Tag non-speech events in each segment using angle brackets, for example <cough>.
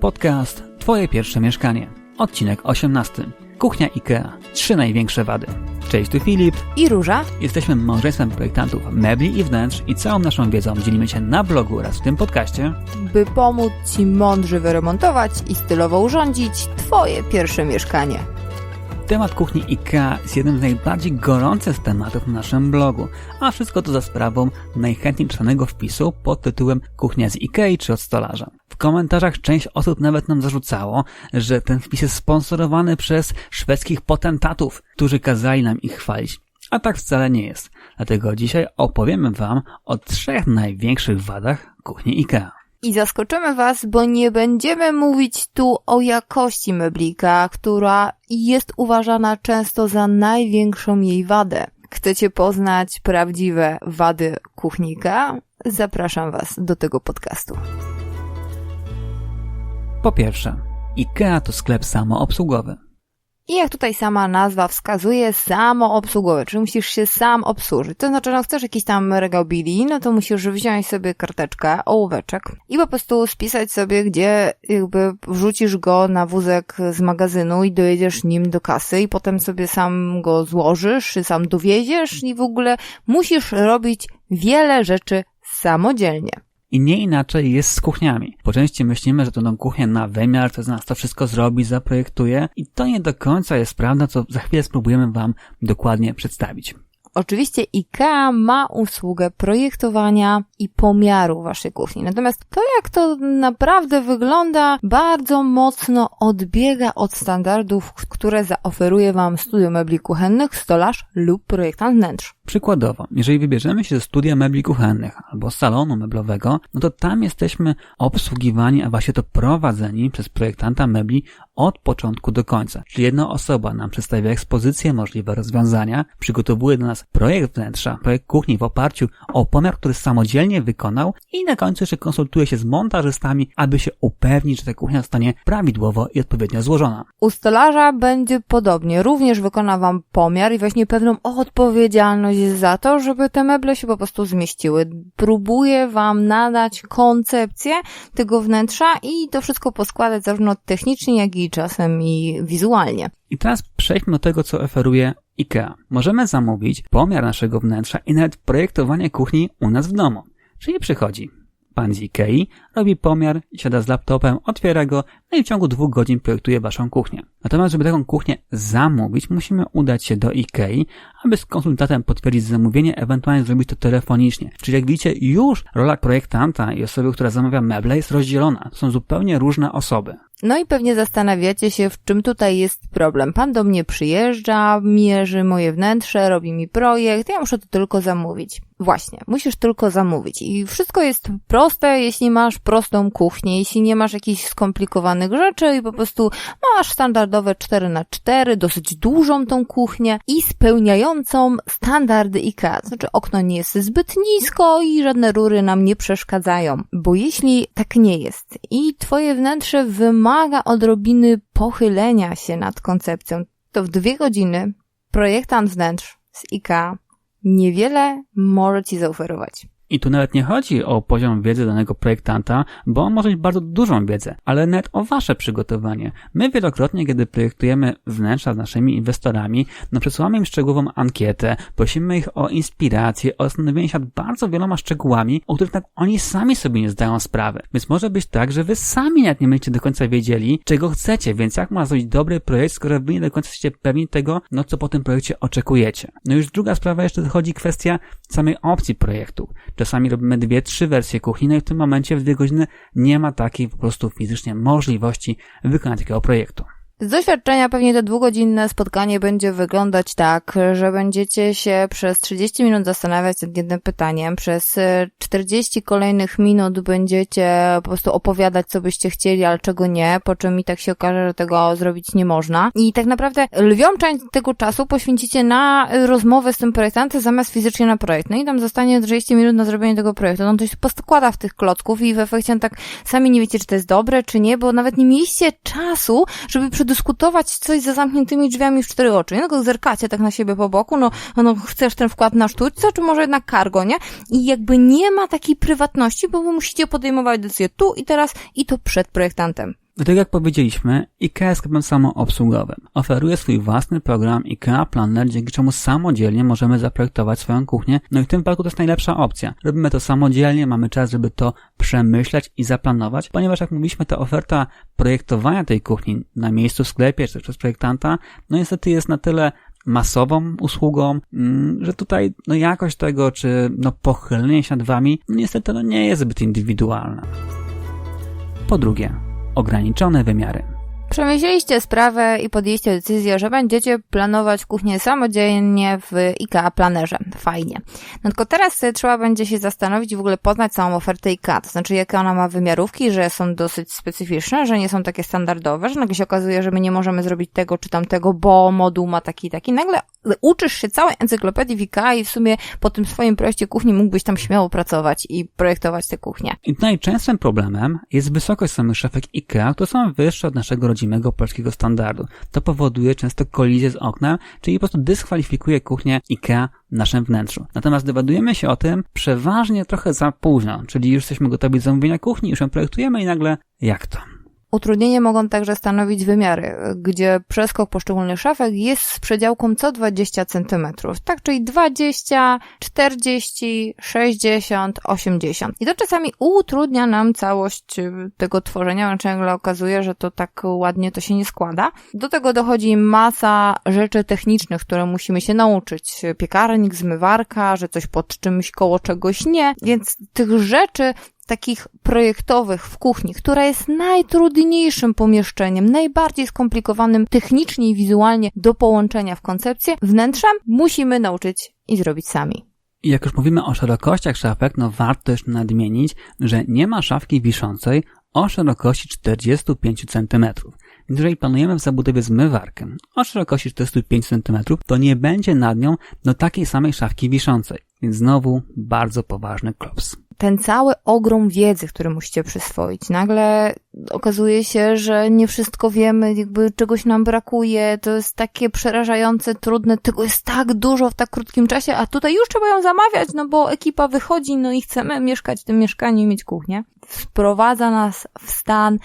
Podcast Twoje pierwsze mieszkanie. Odcinek 18. Kuchnia IKEA. Trzy największe wady. Cześć, tu Filip i Róża. Jesteśmy małżeństwem projektantów mebli i wnętrz i całą naszą wiedzą dzielimy się na blogu oraz w tym podcaście, by pomóc Ci mądrze wyremontować i stylowo urządzić Twoje pierwsze mieszkanie. Temat kuchni IKEA jest jednym z najbardziej gorących tematów na naszym blogu, a wszystko to za sprawą najchętniej czytanego wpisu pod tytułem Kuchnia z IKEA czy od stolarza. Komentarzach część osób nawet nam zarzucało, że ten wpis jest sponsorowany przez szwedzkich potentatów, którzy kazali nam ich chwalić. A tak wcale nie jest. Dlatego dzisiaj opowiemy Wam o trzech największych wadach kuchni IKEA. I zaskoczymy Was, bo nie będziemy mówić tu o jakości meblika, która jest uważana często za największą jej wadę. Chcecie poznać prawdziwe wady kuchnika? Zapraszam Was do tego podcastu. Po pierwsze, IKEA to sklep samoobsługowy. I jak tutaj sama nazwa wskazuje, samoobsługowe, czyli musisz się sam obsłużyć. To znaczy, no chcesz jakiś tam regał bili, no to musisz wziąć sobie karteczkę, ołóweczek i po prostu spisać sobie, gdzie jakby wrzucisz go na wózek z magazynu i dojedziesz nim do kasy i potem sobie sam go złożysz, czy sam dowieziesz i w ogóle musisz robić wiele rzeczy samodzielnie. I nie inaczej jest z kuchniami. Po części myślimy, że to będą kuchnie na wymiar, to z nas to wszystko zrobi, zaprojektuje i to nie do końca jest prawda, co za chwilę spróbujemy Wam dokładnie przedstawić. Oczywiście IKEA ma usługę projektowania i pomiaru waszej kuchni. Natomiast to, jak to naprawdę wygląda, bardzo mocno odbiega od standardów, które zaoferuje wam studio mebli kuchennych, stolarz lub projektant wnętrz. Przykładowo, jeżeli wybierzemy się do studia mebli kuchennych albo salonu meblowego, no to tam jesteśmy obsługiwani, a właśnie to prowadzeni przez projektanta mebli od początku do końca. Czyli jedna osoba nam przedstawia ekspozycję, możliwe rozwiązania, przygotowuje do nas projekt wnętrza, projekt kuchni w oparciu o pomiar, który samodzielnie wykonał i na końcu jeszcze konsultuje się z montażystami, aby się upewnić, że ta kuchnia zostanie prawidłowo i odpowiednio złożona. U stolarza będzie podobnie. Również wykona Wam pomiar i właśnie pewną odpowiedzialność za to, żeby te meble się po prostu zmieściły. Próbuje Wam nadać koncepcję tego wnętrza i to wszystko poskładać zarówno technicznie, jak i czasem i wizualnie. I teraz przejdźmy do tego, co oferuje IKEA. Możemy zamówić pomiar naszego wnętrza i nawet projektowanie kuchni u nas w domu. Czyli przychodzi pan z Ikei, robi pomiar, siada z laptopem, otwiera go, no i w ciągu dwóch godzin projektuje waszą kuchnię. Natomiast, żeby taką kuchnię zamówić, musimy udać się do Ikei, aby z konsultantem potwierdzić zamówienie, ewentualnie zrobić to telefonicznie. Czyli jak widzicie, już rola projektanta i osoby, która zamawia meble jest rozdzielona. To są zupełnie różne osoby. No i pewnie zastanawiacie się, w czym tutaj jest problem. Pan do mnie przyjeżdża, mierzy moje wnętrze, robi mi projekt, ja muszę to tylko zamówić. Właśnie, musisz tylko zamówić. I wszystko jest proste, jeśli masz prostą kuchnię, jeśli nie masz jakichś skomplikowanych rzeczy i po prostu masz standardowe 4 na 4 dosyć dużą tą kuchnię i spełniającą standardy IKEA. Znaczy okno nie jest zbyt nisko i żadne rury nam nie przeszkadzają. Bo jeśli tak nie jest i twoje wnętrze wymaga odrobiny pochylenia się nad koncepcją, to w dwie godziny projektant wnętrz z IKEA niewiele może Ci zaoferować. I tu nawet nie chodzi o poziom wiedzy danego projektanta, bo on może mieć bardzo dużą wiedzę, ale nawet o wasze przygotowanie. My wielokrotnie, kiedy projektujemy wnętrza z naszymi inwestorami, no przesyłamy im szczegółową ankietę, prosimy ich o inspirację, o zastanowienie się nad bardzo wieloma szczegółami, o których nawet oni sami sobie nie zdają sprawy. Więc może być tak, że wy sami nawet nie będziecie do końca wiedzieli, czego chcecie, więc jak można zrobić dobry projekt, skoro wy nie do końca jesteście pewni tego, no co po tym projekcie oczekujecie. No już druga sprawa jeszcze dochodzi kwestia samej opcji projektu Czasami robimy dwie, trzy wersje kuchni, no i w tym momencie w dwie godziny nie ma takiej po prostu fizycznie możliwości wykonania takiego projektu. Z doświadczenia pewnie to dwugodzinne spotkanie będzie wyglądać tak, że będziecie się przez 30 minut zastanawiać nad jednym pytaniem, przez 40 kolejnych minut będziecie po prostu opowiadać, co byście chcieli, ale czego nie, po czym i tak się okaże, że tego zrobić nie można. I tak naprawdę lwią część tego czasu poświęcicie na rozmowę z tym projektantem zamiast fizycznie na projekt. No i tam zostanie 30 minut na zrobienie tego projektu. No to się poskłada w tych klocków i w efekcie tak sami nie wiecie, czy to jest dobre, czy nie, bo nawet nie mieliście czasu, żeby przy dyskutować coś za zamkniętymi drzwiami w cztery oczy. Nie? No, zerkacie tak na siebie po boku, no, no chcesz ten wkład na sztućce, czy może jednak cargo, nie? I jakby nie ma takiej prywatności, bo wy musicie podejmować decyzję tu i teraz i to przed projektantem. Dlatego jak powiedzieliśmy, IKEA jest sklepem samoobsługowym. Oferuje swój własny program IKEA Planner, dzięki czemu samodzielnie możemy zaprojektować swoją kuchnię. No i w tym wypadku to jest najlepsza opcja. Robimy to samodzielnie, mamy czas, żeby to przemyśleć i zaplanować, ponieważ jak mówiliśmy, ta oferta projektowania tej kuchni na miejscu w sklepie czy przez projektanta, no niestety jest na tyle masową usługą, mm, że tutaj no jakość tego, czy no pochylenie się nad wami, no niestety no nie jest zbyt indywidualna. Po drugie, ograniczone wymiary. Przemyśleliście sprawę i podjęliście decyzję, że będziecie planować kuchnię samodzielnie w IKEA planerze. Fajnie. No tylko teraz sobie trzeba będzie się zastanowić i w ogóle poznać całą ofertę IKEA. To znaczy, jakie ona ma wymiarówki, że są dosyć specyficzne, że nie są takie standardowe, że nagle się okazuje, że my nie możemy zrobić tego czy tamtego, bo moduł ma taki taki. Nagle uczysz się całej encyklopedii i w sumie po tym swoim projekcie kuchni mógłbyś tam śmiało pracować i projektować tę kuchnię. I najczęstszym problemem jest wysokość samych szafek IKEA, które są wyższe od naszego rodzimego polskiego standardu. To powoduje często kolizję z oknem, czyli po prostu dyskwalifikuje kuchnię IKEA w naszym wnętrzu. Natomiast dowiadujemy się o tym przeważnie trochę za późno, czyli już jesteśmy gotowi do zamówienia kuchni, już ją projektujemy i nagle jak to? Utrudnienie mogą także stanowić wymiary, gdzie przeskok poszczególnych szafek jest z przedziałką co 20 cm. Tak, czyli 20, 40, 60, 80. I to czasami utrudnia nam całość y, tego tworzenia, bo ciągle okazuje, że to tak ładnie to się nie składa. Do tego dochodzi masa rzeczy technicznych, które musimy się nauczyć. Piekarnik, zmywarka, że coś pod czymś koło czegoś nie. Więc tych rzeczy takich projektowych w kuchni, która jest najtrudniejszym pomieszczeniem, najbardziej skomplikowanym technicznie i wizualnie do połączenia w koncepcję wnętrzem, musimy nauczyć i zrobić sami. I jak już mówimy o szerokościach szafek, no warto też nadmienić, że nie ma szafki wiszącej o szerokości 45 cm. Jeżeli planujemy w zabudowie zmywarkę o szerokości 45 cm, to nie będzie nad nią do takiej samej szafki wiszącej. Więc znowu bardzo poważny klops ten cały ogrom wiedzy, który musicie przyswoić. Nagle okazuje się, że nie wszystko wiemy, jakby czegoś nam brakuje, to jest takie przerażające, trudne, tego jest tak dużo w tak krótkim czasie, a tutaj już trzeba ją zamawiać, no bo ekipa wychodzi, no i chcemy mieszkać w tym mieszkaniu i mieć kuchnię. Wprowadza nas w stan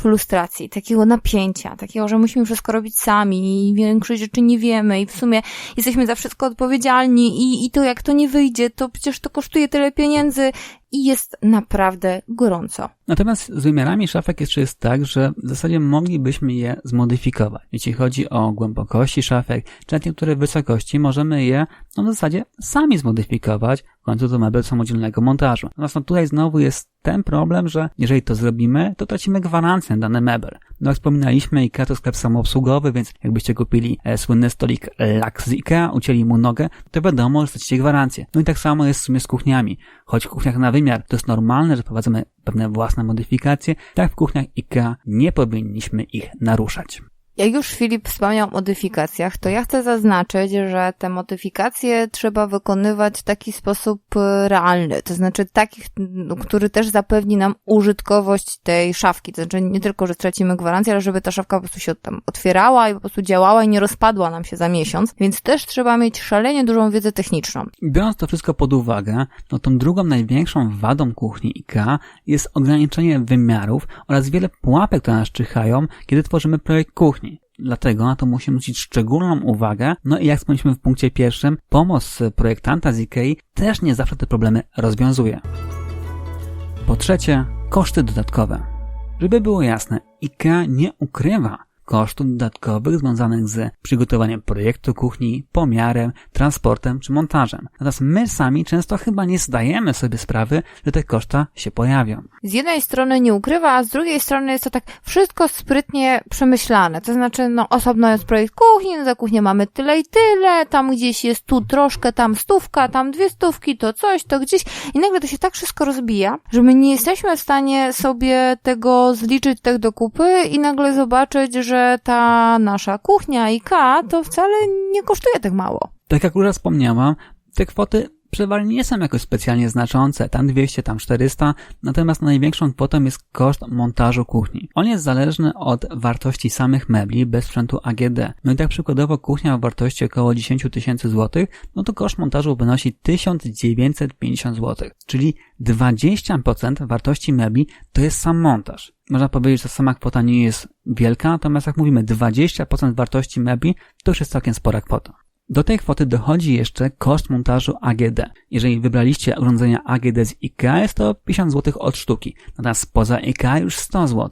frustracji, takiego napięcia, takiego, że musimy wszystko robić sami i większość rzeczy nie wiemy i w sumie jesteśmy za wszystko odpowiedzialni i, i to jak to nie wyjdzie, to przecież to kosztuje tyle pieniędzy i jest naprawdę gorąco. Natomiast z wymiarami szafek jeszcze jest tak, że w zasadzie moglibyśmy je zmodyfikować. Jeśli chodzi o głębokości szafek, czy na niektóre wysokości, możemy je no, w zasadzie sami zmodyfikować, w końcu to mebel samodzielnego montażu. Natomiast no, tutaj znowu jest ten problem, że jeżeli to zrobimy, to tracimy gwarancję na dany mebel. No jak wspominaliśmy, IKEA to sklep samoobsługowy, więc jakbyście kupili e, słynny stolik Lux z IKEA, ucięli mu nogę, to wiadomo, że stracicie gwarancję. No i tak samo jest w sumie z kuchniami. Choć w kuchniach na wymiar to jest normalne, że prowadzimy pewne własne modyfikacje, tak w kuchniach IKEA nie powinniśmy ich naruszać. Jak już Filip wspomniał o modyfikacjach, to ja chcę zaznaczyć, że te modyfikacje trzeba wykonywać w taki sposób e, realny, to znaczy taki, który też zapewni nam użytkowość tej szafki, to znaczy nie tylko, że stracimy gwarancję, ale żeby ta szafka po prostu się tam otwierała i po prostu działała i nie rozpadła nam się za miesiąc, więc też trzeba mieć szalenie dużą wiedzę techniczną. Biorąc to wszystko pod uwagę, no tą drugą największą wadą kuchni IKEA jest ograniczenie wymiarów oraz wiele pułapek, które nas czyhają, kiedy tworzymy projekt kuchni. Dlatego na to musimy zwrócić szczególną uwagę. No i jak wspomnieliśmy w punkcie pierwszym, pomoc projektanta z też nie zawsze te problemy rozwiązuje. Po trzecie, koszty dodatkowe. Żeby było jasne, IKEA nie ukrywa, kosztów dodatkowych związanych z przygotowaniem projektu kuchni, pomiarem, transportem czy montażem. Natomiast my sami często chyba nie zdajemy sobie sprawy, że te koszta się pojawią. Z jednej strony nie ukrywa, a z drugiej strony jest to tak wszystko sprytnie przemyślane. To znaczy, no osobno jest projekt kuchni, no za kuchnię mamy tyle i tyle, tam gdzieś jest tu troszkę, tam stówka, tam dwie stówki, to coś, to gdzieś. I nagle to się tak wszystko rozbija, że my nie jesteśmy w stanie sobie tego zliczyć tak do kupy i nagle zobaczyć, że ta nasza kuchnia IK to wcale nie kosztuje tak mało. Tak jak już wspomniałam, te kwoty przeważnie nie są jakoś specjalnie znaczące, tam 200, tam 400, natomiast największą kwotą jest koszt montażu kuchni. On jest zależny od wartości samych mebli bez sprzętu AGD. No i tak przykładowo kuchnia o wartości około 10 tysięcy złotych, no to koszt montażu wynosi 1950 zł, czyli 20% wartości mebli to jest sam montaż. Można powiedzieć, że sama kwota nie jest wielka, natomiast jak mówimy 20% wartości mebli, to już jest całkiem spora kwota. Do tej kwoty dochodzi jeszcze koszt montażu AGD. Jeżeli wybraliście urządzenia AGD z IKEA, jest to 50 zł od sztuki. Natomiast spoza IKEA już 100 zł.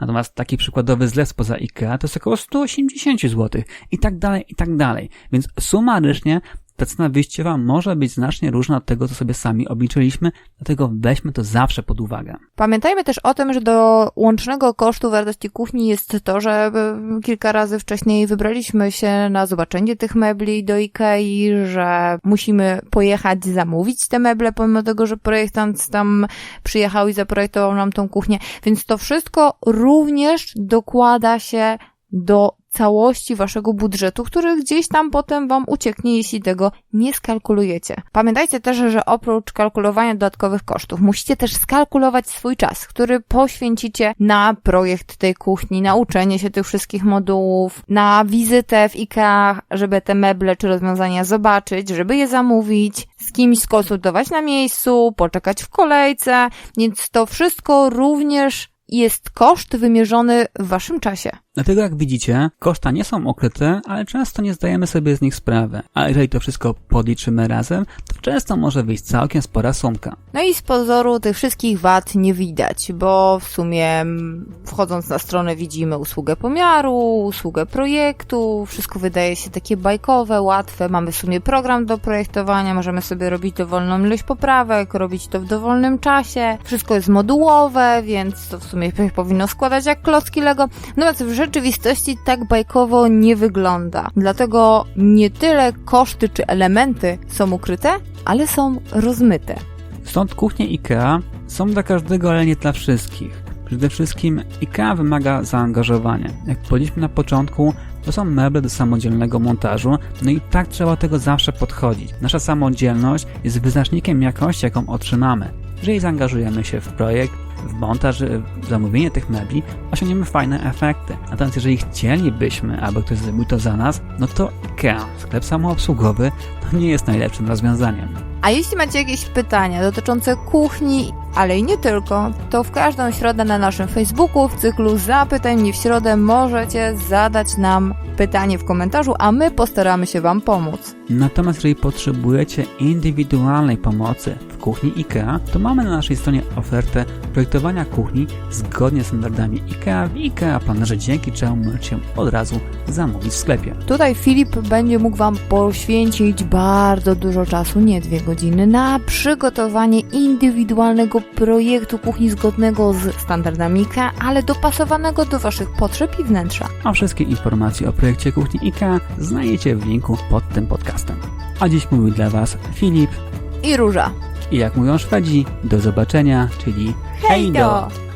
Natomiast taki przykładowy zlew spoza IKEA to jest około 180 zł. I tak dalej, i tak dalej. Więc sumarycznie ta cena wyjściowa może być znacznie różna od tego, co sobie sami obliczyliśmy, dlatego weźmy to zawsze pod uwagę. Pamiętajmy też o tym, że do łącznego kosztu wartości kuchni jest to, że e, kilka razy wcześniej wybraliśmy się na zobaczenie tych mebli do Ikei, że musimy pojechać zamówić te meble, pomimo tego, że projektant tam przyjechał i zaprojektował nam tą kuchnię. Więc to wszystko również dokłada się do całości waszego budżetu, który gdzieś tam potem wam ucieknie, jeśli tego nie skalkulujecie. Pamiętajcie też, że oprócz kalkulowania dodatkowych kosztów, musicie też skalkulować swój czas, który poświęcicie na projekt tej kuchni, na uczenie się tych wszystkich modułów, na wizytę w IKEA, żeby te meble czy rozwiązania zobaczyć, żeby je zamówić, z kimś skonsultować na miejscu, poczekać w kolejce, więc to wszystko również jest koszt wymierzony w waszym czasie. Dlatego jak widzicie, koszta nie są okryte, ale często nie zdajemy sobie z nich sprawy. A jeżeli to wszystko podliczymy razem, to często może wyjść całkiem spora sumka. No i z pozoru tych wszystkich wad nie widać, bo w sumie mm, wchodząc na stronę widzimy usługę pomiaru, usługę projektu, wszystko wydaje się takie bajkowe, łatwe, mamy w sumie program do projektowania, możemy sobie robić dowolną ilość poprawek, robić to w dowolnym czasie, wszystko jest modułowe, więc to w sumie <laughs> powinno składać jak klocki Lego, natomiast w rzeczywistości tak bajkowo nie wygląda. Dlatego nie tyle koszty czy elementy są ukryte, ale są rozmyte. Stąd kuchnie IKEA są dla każdego, ale nie dla wszystkich. Przede wszystkim IKEA wymaga zaangażowania. Jak powiedzieliśmy na początku, to są meble do samodzielnego montażu, no i tak trzeba tego zawsze podchodzić. Nasza samodzielność jest wyznacznikiem jakości, jaką otrzymamy. Jeżeli zaangażujemy się w projekt, w montaż, w zamówienie tych mebli, osiągniemy fajne efekty. Natomiast jeżeli chcielibyśmy, aby ktoś zrobił to za nas, no to IKEA, sklep samoobsługowy, nie jest najlepszym rozwiązaniem. A jeśli macie jakieś pytania dotyczące kuchni, ale i nie tylko, to w każdą środę na naszym Facebooku w cyklu Zapytaj mnie w środę możecie zadać nam pytanie w komentarzu, a my postaramy się Wam pomóc. Natomiast jeżeli potrzebujecie indywidualnej pomocy w kuchni IKEA, to mamy na naszej stronie ofertę projektowania kuchni zgodnie z standardami IKEA w IKEA Planerze, dzięki czemu możecie ją od razu zamówić w sklepie. Tutaj Filip będzie mógł Wam poświęcić bardzo dużo czasu, nie dwie godziny, na przygotowanie indywidualnego projektu kuchni zgodnego z standardami IKEA, ale dopasowanego do Waszych potrzeb i wnętrza. A wszystkie informacje o projekcie kuchni IKEA znajdziecie w linku pod tym podcastem. A dziś mówił dla Was Filip I róża. I jak mówią Szwedzi, do zobaczenia, czyli hejdo! Hejdo!